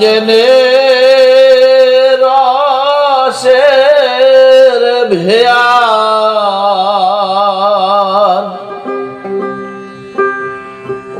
জেনে রসের ভেয়ান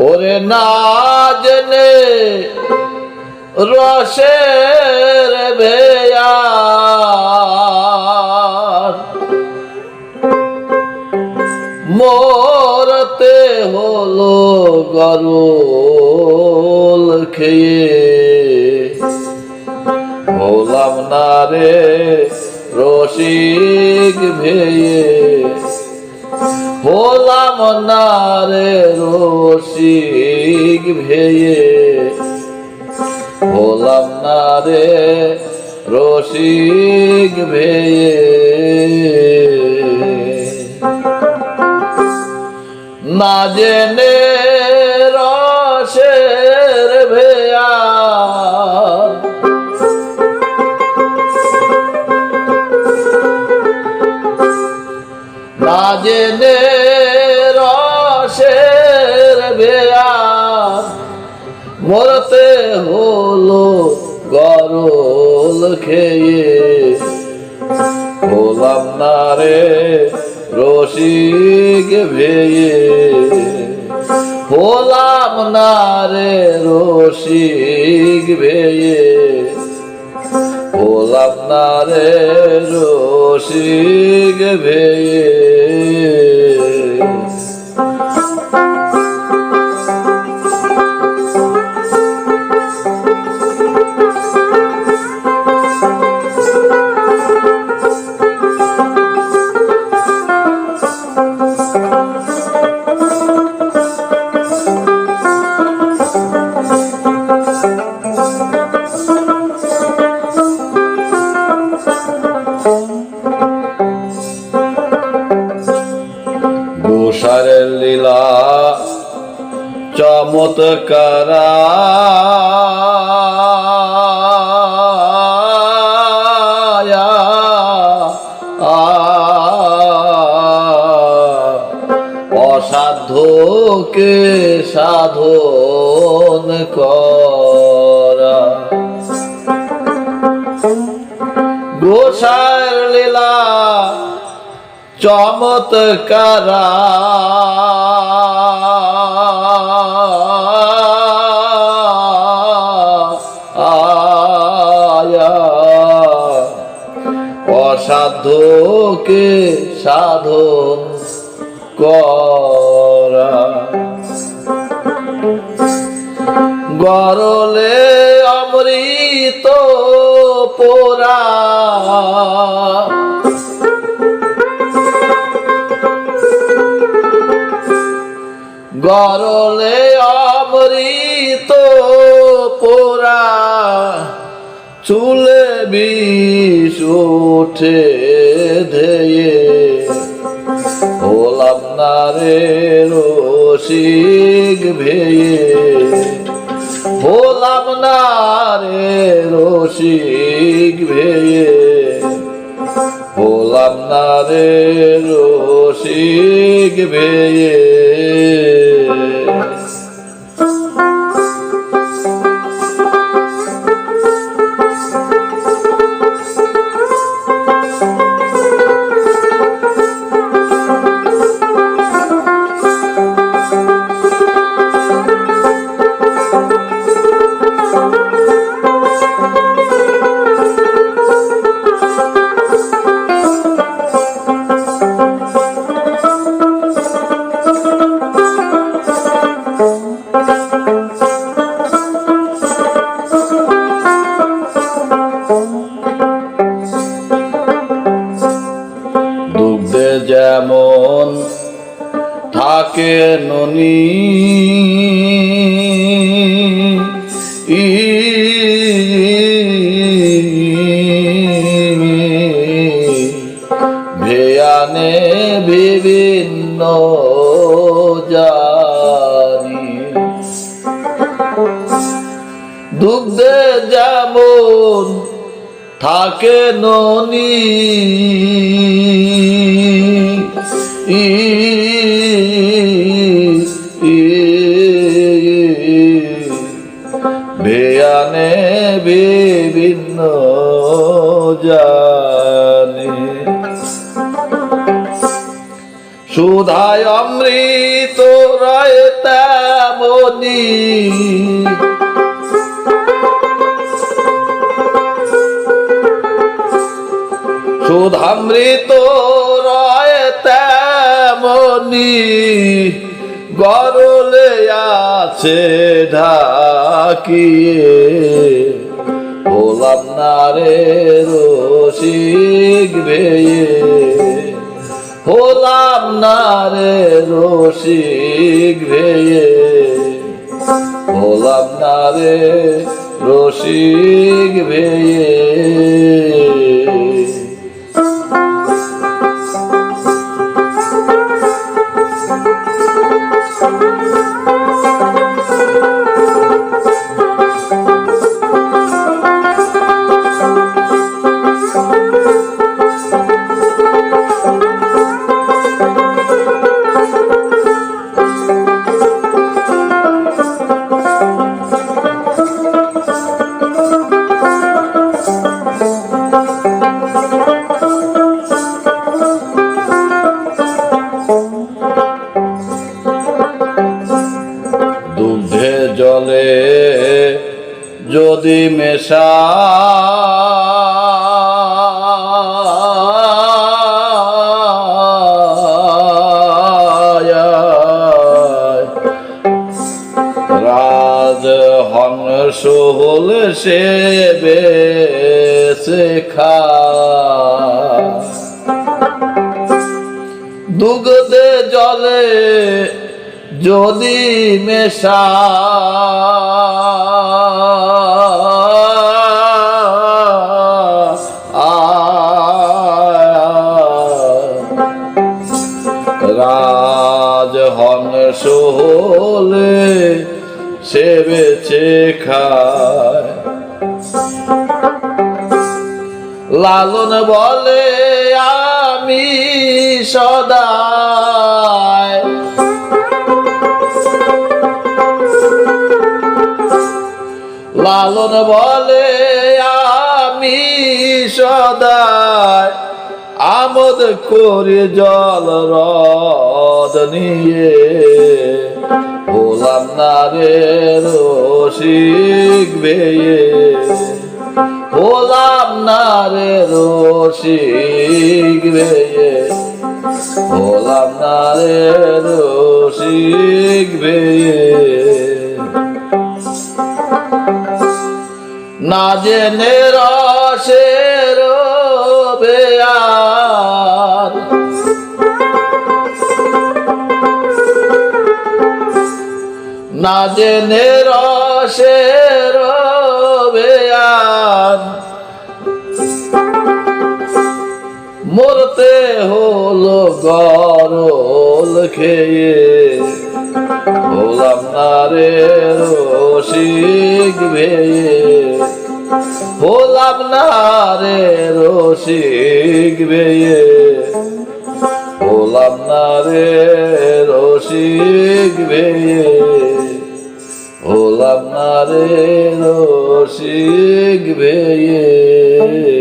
ওরে না জেনে রসের ভেয়ান মরতে হলো গরুল খেয়ে রে রসিক ভেয়ে হলাম না রে রসিক ভেয়ে হলাম না রে রসিক ভেয়ে না জেনে রসের ভেয়া না মরতে হলো গরল খেয়ে। হলাম না রে রসিক ভেয়ে। হলাম না রে রসিক ভেয়ে। হলাম না রে রসিক ভেয়ে চমৎকারা অসাধ্যকে সাধন করা। গোসার লীলা চমৎকারা। অসাধ্যকে সাধন করা। গরলে অমৃত পোরা গরলে অমৃত পোরা চুলে বিষ উঠে ধেয়ে হলাম না রে রসিক ভেয়ে। হলাম না রে রসিক ভেয়ে। হলাম না রে রসিক ভেয়ে। দুগ্ধে যেমন থাকে ননি। বেয়ানে বিভিন্ন জানি। সুধায় অমৃত রায় তেমনি। সুধামৃত রয় তেমনি গরলে আছে ঢাকিয়ে। হলাম না রে রসিক ভেয়ে হলাম না রে রসিক ভেয়ে হলাম না রে রসিক ভেয়ে যদি মেশা রাজ হংস হলে সে বেছে খা। দুগ্ধে জলে যদি মেশা রাজ হংস হলে সে বেছে খায়। লালন বলে আমি সদায় লালন বলে আমি সদায় আমোদ করে জল রদ নিয়ে হলাম না রে রসিক বেয়ে হলাম না রে রসিক বেয়ে হলাম না রে রসিক বেয়ে। না জেনে রসের না জেনে বেয়ার মরতে হলো গরল খেয়ে। হলাম না রে রসিক ভেয়ে। হলাম না রে রসিক ভেয়ে। হলাম না রে রসিক ভেয়ে। হলাম না রে রসিক ভেয়ে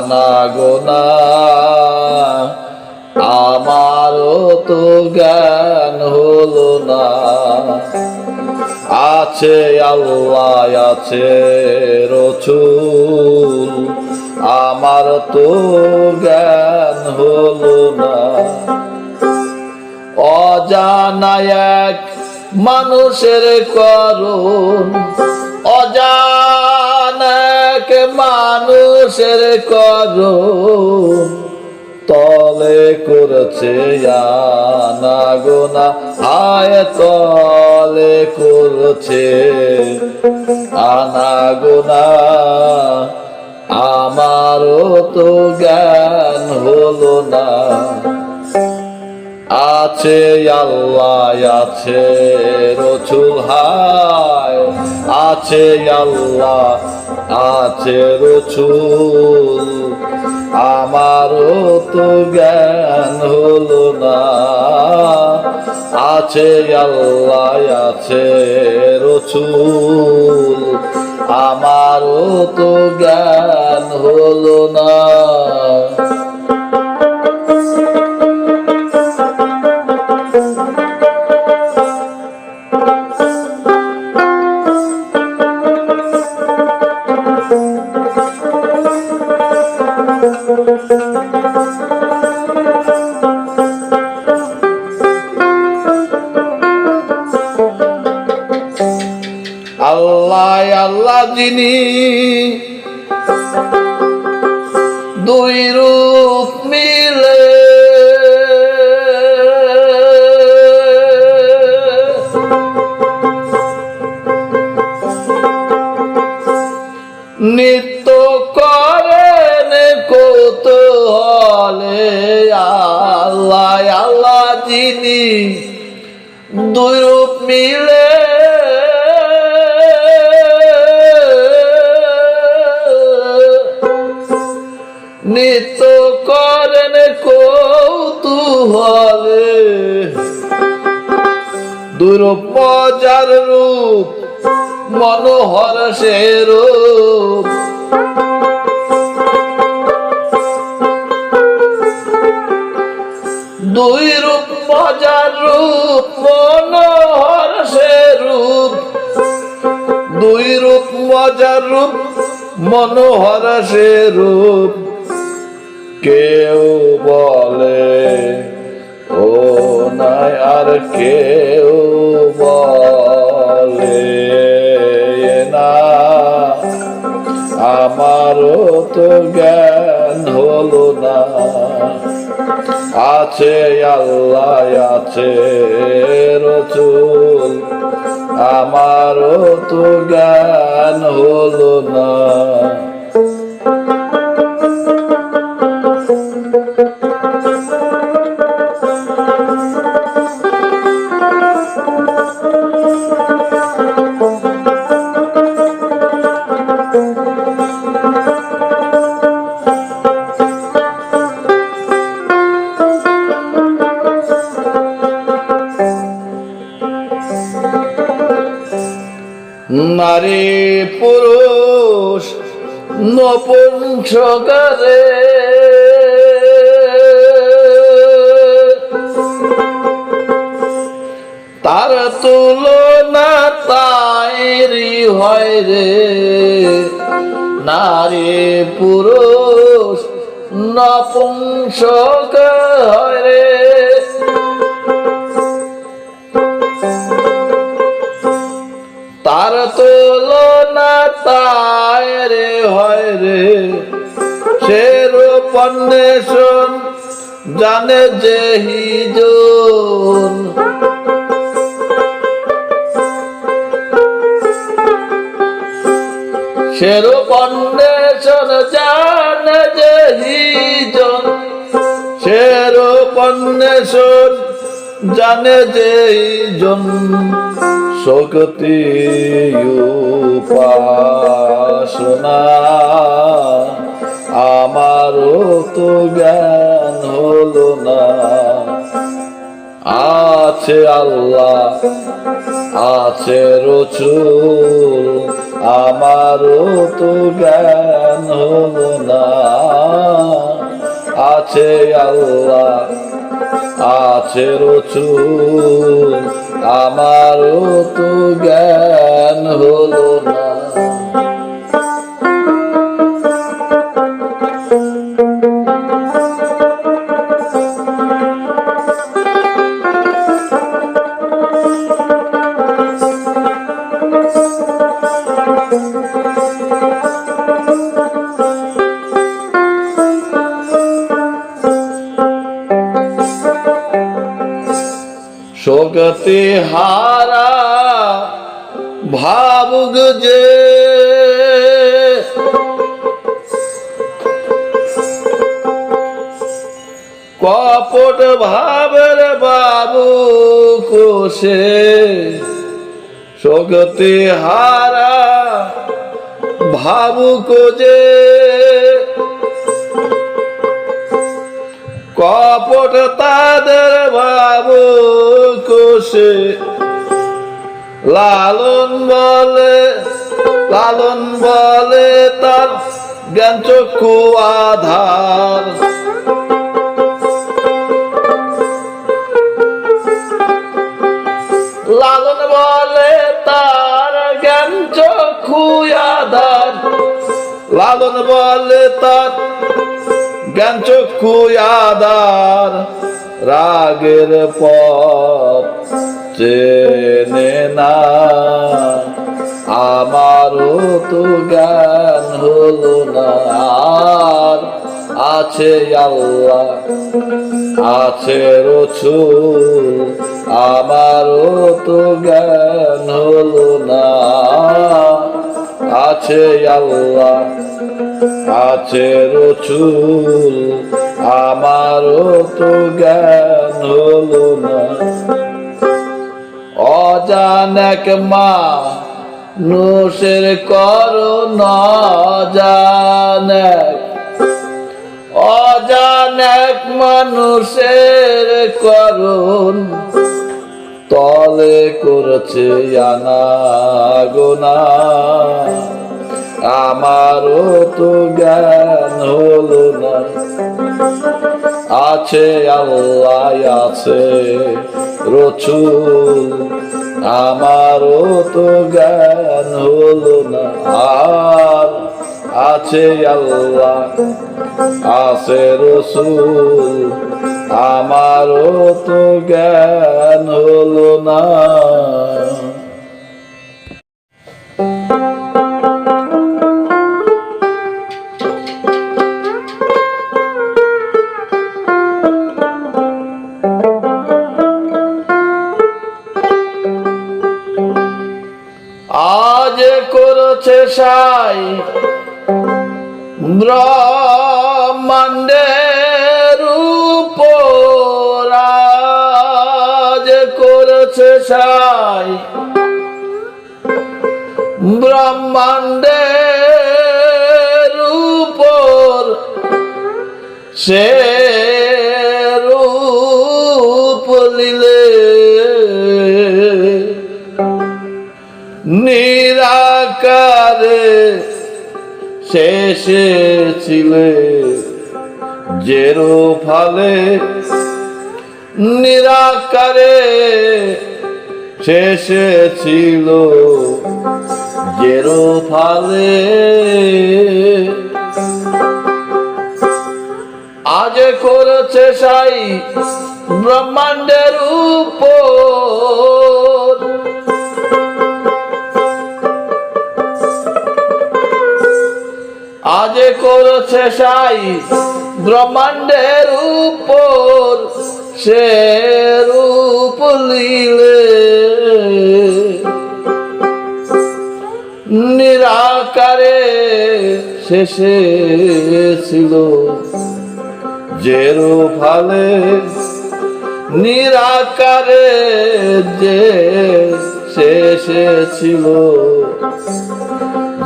আনাগোনা আমারও তো জ্ঞান হলো না। আছে আল্লাহ, আছে রসুল, আমার তো জ্ঞান হলো না। অজানা এক মানুষের করুন অজানা তলে করেছে আনা গোনা আয় তলে করেছে আনা গোনা। আমারও তো জ্ঞান হলো না আছে, আল্লাহ আছে, রসুল হায়। আছে, আল্লাহ আছে, রসুল। আমারও তো জ্ঞান হলো না। আছে, আল্লাহ আছে, রসুল। আমারও তো জ্ঞান হলো না। আল্লাহ আল্লাহ যিনি দুই রূপ মিলে নিত্য করেন কত হলে আল্লাহ আল্লাহ যিনি দুই রূপ মিলে দুরূপ মজার রূপ, মনোহর সে রূপ। দুই রূপ মজার রূপ, মনোহর সে রূপ। দুই রূপ মজার রূপ, মনোহর সে রূপ। কেউ বলে, ও নাই আর কেউ বলে না আমারও তো জ্ঞান হলো না। আছে আল্লাহ, আছে রসুল। আমারও তো জ্ঞান হলো না। নারী পুরুষ নপুংসকারে তার তুলনা তাইরি হয় রে। নারী পুরুষ নপুংসক হয় হয় রে। সে রূপন্বেষণ জানে যে হিজন সে রূপন্বেষণ জানে যে হিজন সে রূপন্বেষণ জানে যে জন শক্তি উপাসনা। আমারও তো জ্ঞান হলো না। আছে আল্লাহ, আছে রসুল, আমারও তো জ্ঞান হলো না। আছে আল্লাহ, আছে রসুল আমারও তো জ্ঞান হলো না। কপট ভাবের বাবু কোষে শক্তি হারা ভাবুক যে কপট তাদের বাবু কোষে লালন বলে লালন বলে তার জ্ঞান চক্ষু আধার। লালন বলে তার জ্ঞান চক্ষু আধার। লালন বলে তার জ্ঞান চক্ষু আধার। রাগের পথ চেনে না। আমারও তো জ্ঞান হলো না। আছে আল্লাহ, আছে রসুল, আমারও তো জ্ঞান হলো না। আছে আল্লাহ, আছে রসুল, আমারও তো জ্ঞান হলো না। অজানক মা নুষের করো না জানক অজানক মানুষের করুন তলে করেছে আনা আমারও তো জ্ঞান হলো না। আছে আল্লাহ, আছে রসুল। আমারও তো জ্ঞান হলো না। আর আছে আল্লাহ আছে রসুল আমারও তো জ্ঞান হলো না। আজ করেছে সাই ব্রহ্মাণ্ডের আজ করেছে সাই। ব্রহ্মাণ্ডের উপর সে রূপ লিলে নিরাকারে শেষে ছিলে জেরো ফালে নিরাকারে শেষে ছিল জেরো ফালে আজ করেছে সাই ব্রহ্মাণ্ডের উপর। আজ করেছে সাই ব্রহ্মাণ্ডের উপর, সে রূপ লীলে নিরাকারে শেষে ছিল জেরো ফালে নিরাকারে যে শেষে ছিল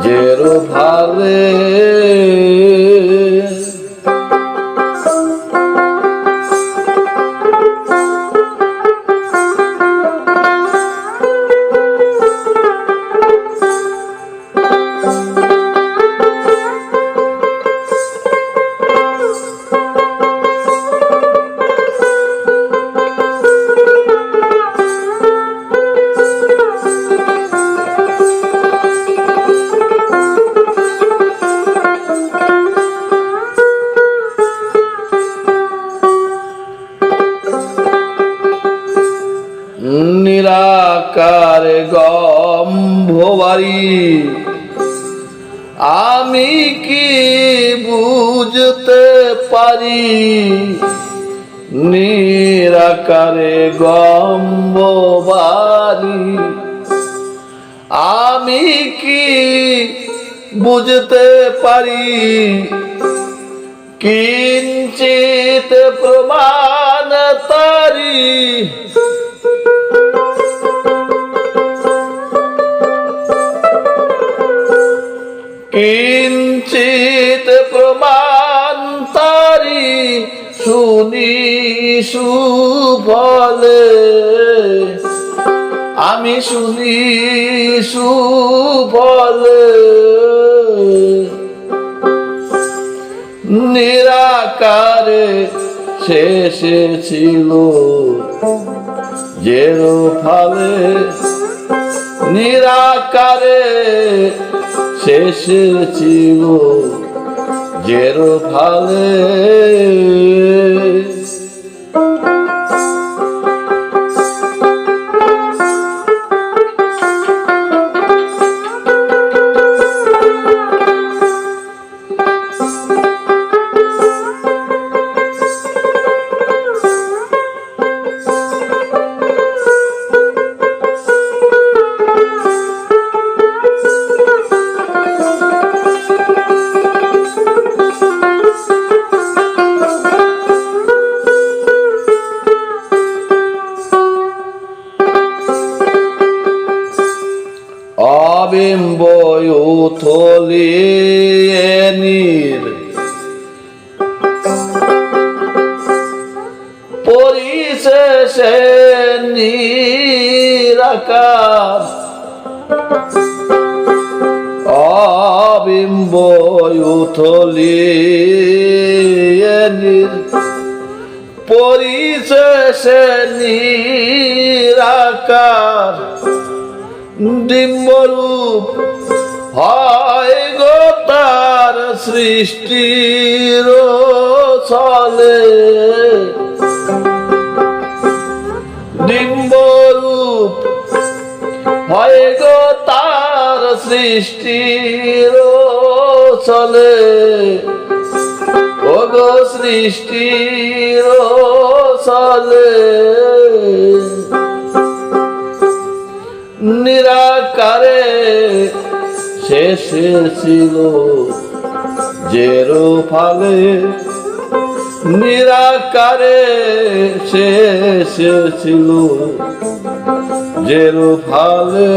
জেরো ফালে গম্ববারি আমি কি বুঝতে পারি? কিঞ্চিত প্রমাণ তারি। কিঞ্চিত প্রমাণ তারি শুনি সুফলে। আমি শুনি সুফলে নিরাকারে শেষে ছিল জেরো ফালে নিরাকারে শেষে ছিল জেরো ফালে নিরাকার অবিম্বয় থলিয়েনির পরিশেষে নিরাকার ডিম্বরূপ হয় গো তার সৃষ্টির চলে হয় গো তার সৃষ্টির চলে ও গো সৃষ্টির চলে নিরাকারে শেষে ছিল জেরো ফালে নিরাকারে শেষে ছিল জেরো ফালে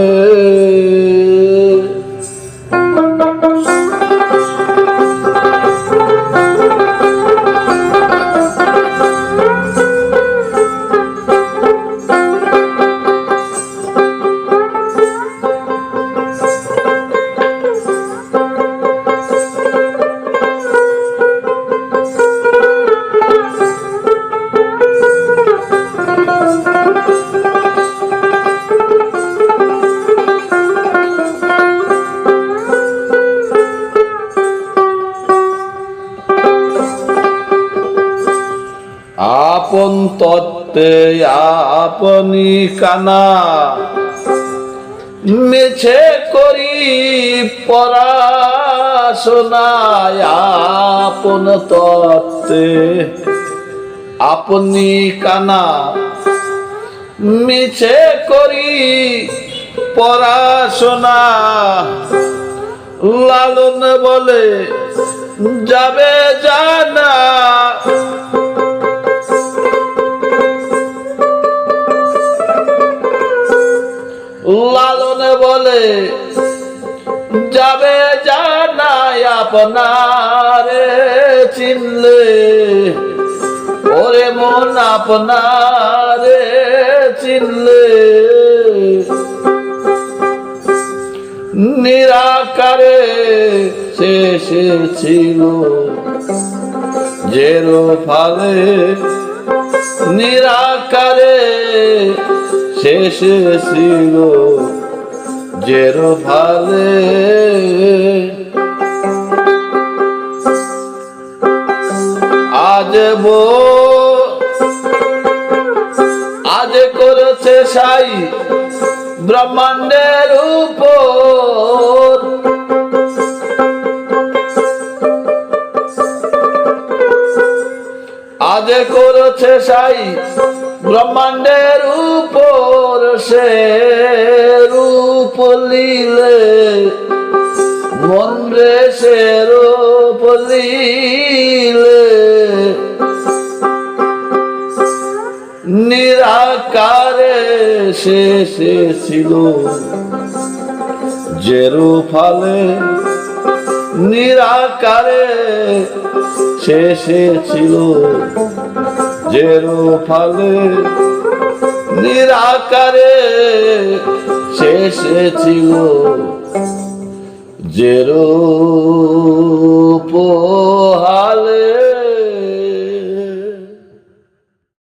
তত্ত্বে আপনি কানা। মেছে করি পড়াশোনায় আপন তত্ত্বে। আপনি কানা। মিছে করি পড়াশোনা। লালন বলে যাবে জানা। লালনে বলে, যাবে জানাই আপনারে চিনলে, ওরে মন আপনারে চিনলে। নিরাকারে শেষে ছিল জেরো ফালে নিরাকারে শেষে ছিল জেরো ফালে আজ বো আজ করেছে সাই ব্রহ্মাণ্ডের উপর। আজ করেছে সাই ব্রহ্মাণ্ডের উপর সে রূপ লীলে মন রে সে রূপ লীলে নিরাকারে শেষে ছিল জেরু ফালে নিরাকারে শেষে ছিল জেরু রূপালে নিরাকারে শেষে ছিল যে রূপ পোহা